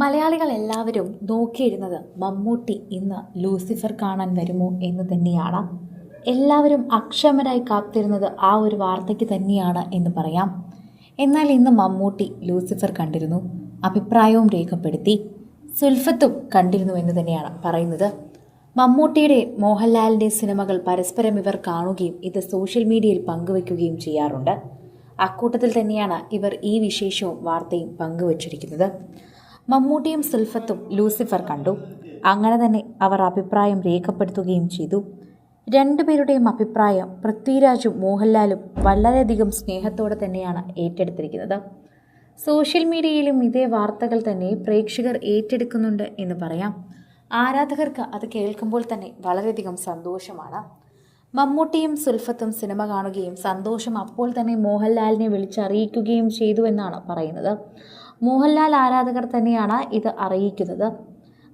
മലയാളികൾ എല്ലാവരും നോക്കിയിരുന്നത് മമ്മൂട്ടി ഇന്ന് ലൂസിഫർ കാണാൻ വരുമോ എന്ന് തന്നെയാണ്. എല്ലാവരും അക്ഷമരായി കാത്തിരുന്നത് ആ ഒരു വാർത്തയ്ക്ക് തന്നെയാണ് എന്ന് പറയാം. എന്നാൽ ഇന്ന് മമ്മൂട്ടി ലൂസിഫർ കണ്ടിരുന്നു. അഭിപ്രായവും രേഖപ്പെടുത്തി. സുൽഫത്തും കണ്ടിരുന്നു എന്ന് തന്നെയാണ് പറയുന്നത്. മമ്മൂട്ടിയുടെ മോഹൻലാലിന്റെ സിനിമകൾ പരസ്പരം ഇവർ കാണുകയും ഇത് സോഷ്യൽ മീഡിയയിൽ പങ്കുവയ്ക്കുകയും ചെയ്യാറുണ്ട്. അക്കൂട്ടത്തിൽ തന്നെയാണ് ഇവർ ഈ വിശേഷവും വാർത്തയും പങ്കുവച്ചിരിക്കുന്നത്. മമ്മൂട്ടിയും സുൽഫത്തും ലൂസിഫർ കണ്ടു. അങ്ങനെ തന്നെ അവർ അഭിപ്രായം രേഖപ്പെടുത്തുകയും ചെയ്തു. രണ്ടുപേരുടെയും അഭിപ്രായം പൃഥ്വിരാജും മോഹൻലാലും വളരെയധികം സ്നേഹത്തോടെ തന്നെയാണ് ഏറ്റെടുത്തിരിക്കുന്നത്. സോഷ്യൽ മീഡിയയിലും ഇതേ വാർത്തകൾ തന്നെ പ്രേക്ഷകർ ഏറ്റെടുക്കുന്നുണ്ട് എന്ന് പറയാം. ആരാധകർക്ക് അത് കേൾക്കുമ്പോൾ തന്നെ വളരെയധികം സന്തോഷമാണ്. മമ്മൂട്ടിയും സുൽഫത്തും സിനിമ കാണുകയും സന്തോഷം അപ്പോൾ തന്നെ മോഹൻലാലിനെ വിളിച്ചറിയിക്കുകയും ചെയ്തു എന്നാണ് പറയുന്നത്. മോഹൻലാൽ ആരാധകർ തന്നെയാണ് ഇത് അറിയിക്കുന്നത്.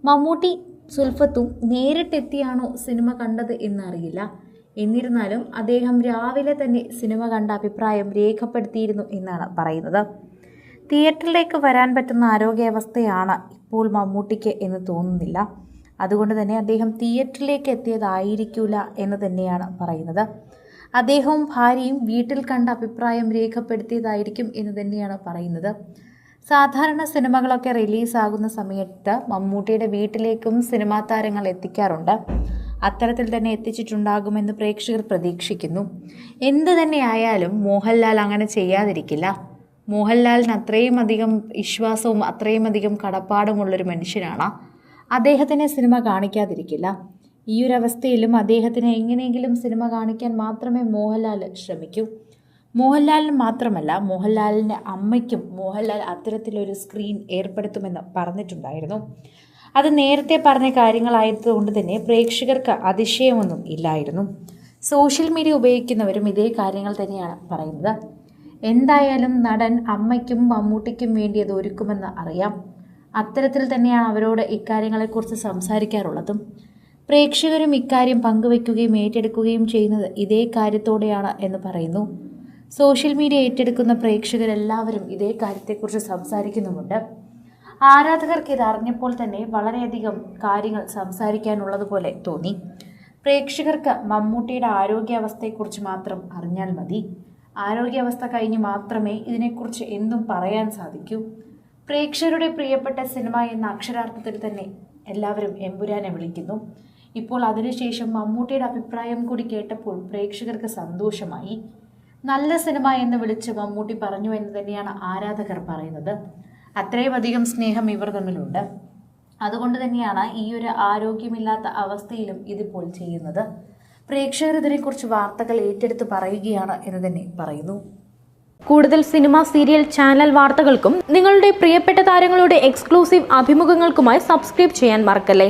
മമ്മൂട്ടി സുൽഫത്തും നേരിട്ടെത്തിയാണോ സിനിമ കണ്ടത് എന്നറിയില്ല. എന്നിരുന്നാലും അദ്ദേഹം രാവിലെ തന്നെ സിനിമ കണ്ട അഭിപ്രായം രേഖപ്പെടുത്തിയിരുന്നു എന്നാണ് പറയുന്നത്. തിയേറ്ററിലേക്ക് വരാൻ പറ്റുന്ന ആരോഗ്യാവസ്ഥയാണ് ഇപ്പോൾ മമ്മൂട്ടിക്ക് എന്ന് തോന്നുന്നില്ല. അതുകൊണ്ട് തന്നെ അദ്ദേഹം തിയേറ്ററിലേക്ക് എത്തിയതായിരിക്കില്ല എന്ന് തന്നെയാണ് പറയുന്നത്. അദ്ദേഹവും ഭാര്യയും വീട്ടിൽ കണ്ട അഭിപ്രായം രേഖപ്പെടുത്തിയതായിരിക്കും എന്ന് തന്നെയാണ് പറയുന്നത്. സാധാരണ സിനിമകളൊക്കെ റിലീസാകുന്ന സമയത്ത് മമ്മൂട്ടിയുടെ വീട്ടിലേക്കും സിനിമാ താരങ്ങൾ എത്തിക്കാറുണ്ട്. അത്തരത്തിൽ തന്നെ എത്തിച്ചിട്ടുണ്ടാകുമെന്ന് പ്രേക്ഷകർ പ്രതീക്ഷിക്കുന്നു. എന്ത് തന്നെ ആയാലും മോഹൻലാൽ അങ്ങനെ ചെയ്യാതിരിക്കില്ല. മോഹൻലാലിന് അത്രയും അധികം വിശ്വാസവും അത്രയും അധികം കടപ്പാടുമുള്ളൊരു മനുഷ്യനാണ്. അദ്ദേഹത്തിന് സിനിമ കാണിക്കാതിരിക്കില്ല. ഈ ഒരു അവസ്ഥയിലും അദ്ദേഹത്തിന് എങ്ങനെയെങ്കിലും സിനിമ കാണിക്കാൻ മാത്രമേ മോഹൻലാൽ ശ്രമിക്കൂ. മോഹൻലാലിന് മാത്രമല്ല മോഹൻലാലിന്റെ അമ്മയ്ക്കും മോഹൻലാൽ അത്തരത്തിലൊരു സ്ക്രീൻ ഏർപ്പെടുത്തുമെന്ന് പറഞ്ഞിട്ടുണ്ടായിരുന്നു. അത് നേരത്തെ പറഞ്ഞ കാര്യങ്ങളായതുകൊണ്ട് തന്നെ പ്രേക്ഷകർക്ക് അതിശയമൊന്നും ഇല്ലായിരുന്നു. സോഷ്യൽ മീഡിയ ഉപയോഗിക്കുന്നവരും ഇതേ കാര്യങ്ങൾ തന്നെയാണ് പറയുന്നത്. എന്തായാലും നടൻ അമ്മയ്ക്കും മമ്മൂട്ടിക്കും വേണ്ടി അത് ഒരുക്കുമെന്ന് അറിയാം. അത്തരത്തിൽ തന്നെയാണ് അവരോട് ഇക്കാര്യങ്ങളെക്കുറിച്ച് സംസാരിക്കാറുള്ളതും. പ്രേക്ഷകരും ഇക്കാര്യം പങ്കുവയ്ക്കുകയും ഏറ്റെടുക്കുകയും ചെയ്യുന്നത് ഇതേ കാര്യത്തോടെയാണ് എന്ന് പറയുന്നു. സോഷ്യൽ മീഡിയ ഏറ്റെടുക്കുന്ന പ്രേക്ഷകരെല്ലാവരും ഇതേ കാര്യത്തെക്കുറിച്ച് സംസാരിക്കുന്നുമുണ്ട്. ആരാധകർക്ക് ഇത് അറിഞ്ഞപ്പോൾ തന്നെ വളരെയധികം കാര്യങ്ങൾ സംസാരിക്കാനുള്ളതുപോലെ തോന്നി. പ്രേക്ഷകർക്ക് മമ്മൂട്ടിയുടെ ആരോഗ്യാവസ്ഥയെക്കുറിച്ച് മാത്രം അറിഞ്ഞാൽ മതി. ആരോഗ്യാവസ്ഥ കഴിഞ്ഞ് മാത്രമേ ഇതിനെക്കുറിച്ച് എന്തും പറയാൻ സാധിക്കൂ. പ്രേക്ഷകരുടെ പ്രിയപ്പെട്ട സിനിമ എന്ന അക്ഷരാർത്ഥത്തിൽ തന്നെ എല്ലാവരും എമ്പുരാനെ വിളിക്കുന്നു. ഇപ്പോൾ അതിനുശേഷം മമ്മൂട്ടിയുടെ അഭിപ്രായം കൂടി കേട്ടപ്പോൾ പ്രേക്ഷകർക്ക് സന്തോഷമായി. നല്ല സിനിമ എന്ന് വിളിച്ച് മമ്മൂട്ടി പറഞ്ഞു എന്ന് തന്നെയാണ് ആരാധകർ പറയുന്നത്. അത്രയും അധികം സ്നേഹം ഇവർ തമ്മിലുണ്ട്. അതുകൊണ്ട് തന്നെയാണ് ഈ ഒരു ആരോഗ്യമില്ലാത്ത അവസ്ഥയിലും ഇതിപ്പോൾ ചെയ്യുന്നത്. പ്രേക്ഷകർ ഇതിനെക്കുറിച്ച് വാർത്തകൾ ഏറ്റെടുത്ത് പറയുകയാണ് എന്ന് തന്നെ പറയുന്നു. കൂടുതൽ സിനിമ സീരിയൽ ചാനൽ വാർത്തകൾക്കും നിങ്ങളുടെ പ്രിയപ്പെട്ട താരങ്ങളുടെ എക്സ്ക്ലൂസീവ് അഭിമുഖങ്ങൾക്കുമായി സബ്സ്ക്രൈബ് ചെയ്യാൻ മറക്കല്ലേ?